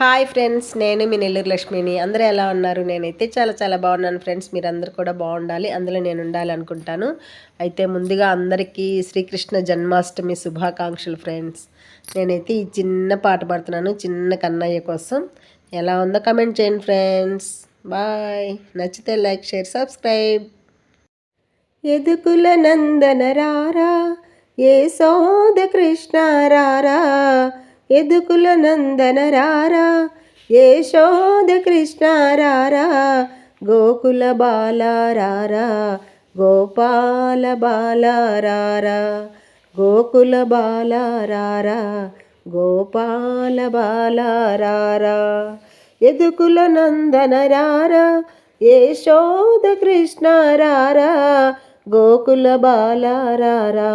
Hi friends నేను మీ నెల్లూరు లక్ష్మిని. అందరూ ఎలా ఉన్నారు? నేనైతే చాలా చాలా బాగున్నాను ఫ్రెండ్స్. మీరందరూ కూడా బాగుండాలి. అందులో నేను ఉండాలి అనుకుంటాను అయితే ముందుగా అందరికీ శ్రీకృష్ణ జన్మాష్టమి శుభాకాంక్షలు ఫ్రెండ్స్. నేనైతే ఈ చిన్న పాట పాడుతున్నాను. చిన్న కన్నయ్య కోసం. ఎలా ఉందో కమెంట్ చేయండి ఫ్రెండ్స్. బాయ్. నచ్చితే లైక్ షేర్ సబ్స్క్రైబ్. ఎదుకుల నందన రారా ఏ సోద కృష్ణ రారా ఎదుకుల నందన రారా యశోద కృష్ణ రారా గోకుల బాల రారా గోపాల బాల రారా గోకుల బాల రారా గోపాల బాల రారా. ఎదుకుల నందన రారా యశోద కృష్ణ రారా గోకుల బాల రారా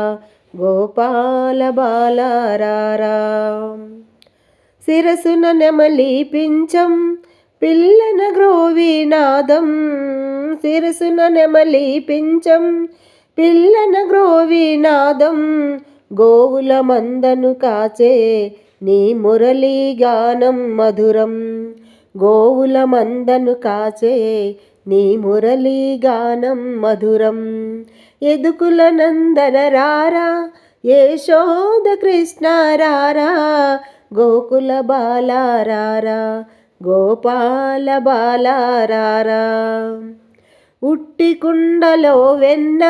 గోపాల బాల శిరసున నెమలీపించం పిల్లన గ్రోవీనాదం శిరసున నెమలీపించం పిల్లన గ్రోవీనాదం గోవుల మందను కాచే నీ మురళీ గానం మధురం. గోవుల మందను కాచే నీ మురళీ గానం మధురం. ఎదుకుల నందన రారా యశోద కృష్ణ రారా గోకుల బాలారారా గోపాల బాలారారా ఉట్టి కుండలో వెన్న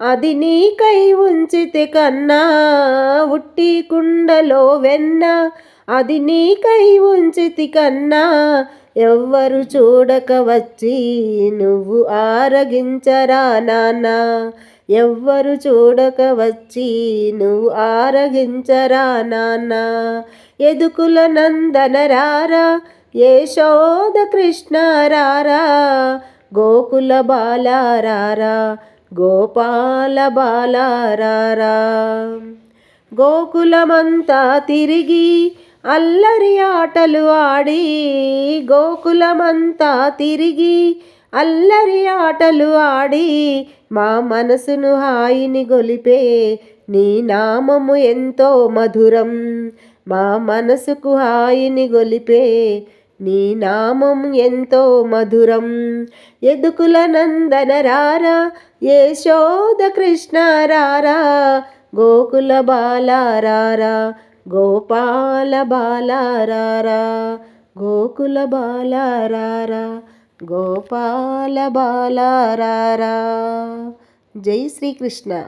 అది నీకై ఉంచితే కన్నా ఉట్టి కుండలో వెన్న అది నీకై ఉంచితి కన్నా ఎవ్వరు చూడక వచ్చి నువ్వు ఆరగించరా నాన్న. ఎవ్వరు చూడక వచ్చి నువ్వు ఆరగించరా నాన్న. ఎదుకుల నందన రారా యశోద కృష్ణ రారా. గోకుల బాలారారా గోపాల బాలారారా గోకులమంతా తిరిగి అల్లరి ఆటలు ఆడి గోకులమంతా తిరిగి అల్లరి ఆటలు ఆడి మా మనసును హాయిని గొలిపే నీ నామము ఎంతో మధురం. మా మనసుకు హాయిని గొలిపే నీ నామం ఎంతో మధురం. ఎదుకుల నందన రారా యశోద కృష్ణ రారా గోకుల బాల రారా గోపాల బాలారారా గోకుల బాలారారా గోపాల బాలారారా. జై శ్రీకృష్ణ.